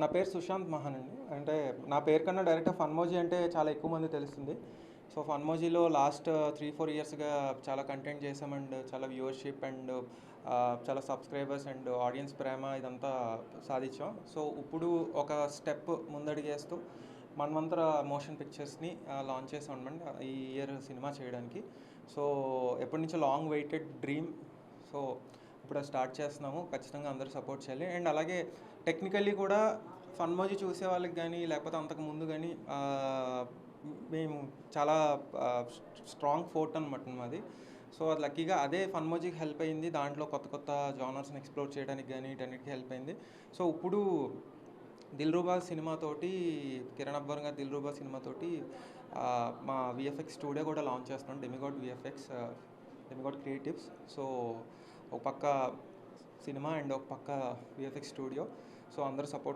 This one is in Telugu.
నా పేరు సుశాంత్ మహాన్ అండి. అంటే నా పేరు కన్నా డైరెక్ట్ ఫన్మోజీ అంటే చాలా ఎక్కువ మంది తెలుస్తుంది. సో ఫన్మోజీలో లాస్ట్ త్రీ ఫోర్ ఇయర్స్గా చాలా కంటెంట్ చేసాం అండ్ చాలా వ్యూవర్షిప్ అండ్ చాలా సబ్స్క్రైబర్స్ అండ్ ఆడియన్స్ ప్రేమ ఇదంతా సాధించాం. సో ఇప్పుడు ఒక స్టెప్ ముందడిగేస్తూ మన్వంతర మోషన్ పిక్చర్స్ని లాంచ్ చేసాం అనమాట ఈ ఇయర్ సినిమా చేయడానికి. సో ఎప్పటి నుంచో లాంగ్ వెయిటెడ్ డ్రీమ్ సో ఇప్పుడు స్టార్ట్ చేస్తున్నాము. ఖచ్చితంగా అందరూ సపోర్ట్ చేయాలి. అండ్ అలాగే టెక్నికల్లీ కూడా ఫన్మోజీ చూసే వాళ్ళకి కానీ లేకపోతే అంతకు ముందు కానీ మేము చాలా స్ట్రాంగ్ ఫోర్ట్ అనమాట మాది. సో అది లక్కీగా అదే ఫన్మోజీకి హెల్ప్ అయింది. దాంట్లో కొత్త కొత్త జానర్స్ని ఎక్స్ప్లోర్ చేయడానికి కానీ వీటన్నిటికీ హెల్ప్ అయింది. సో ఇప్పుడు దిల్రూబా సినిమాతోటి కిరణ్ అబ్బర్ గారు దిల్రూబా సినిమాతోటి మా విఎఫ్ఎక్స్ స్టూడియో కూడా లాంచ్ చేస్తున్నాం. Demigod VFX demigod creatives so ఒక పక్క సినిమా అండ్ ఒక పక్క విఎఫ్ఎక్స్ స్టూడియో సో అందరూ సపోర్ట్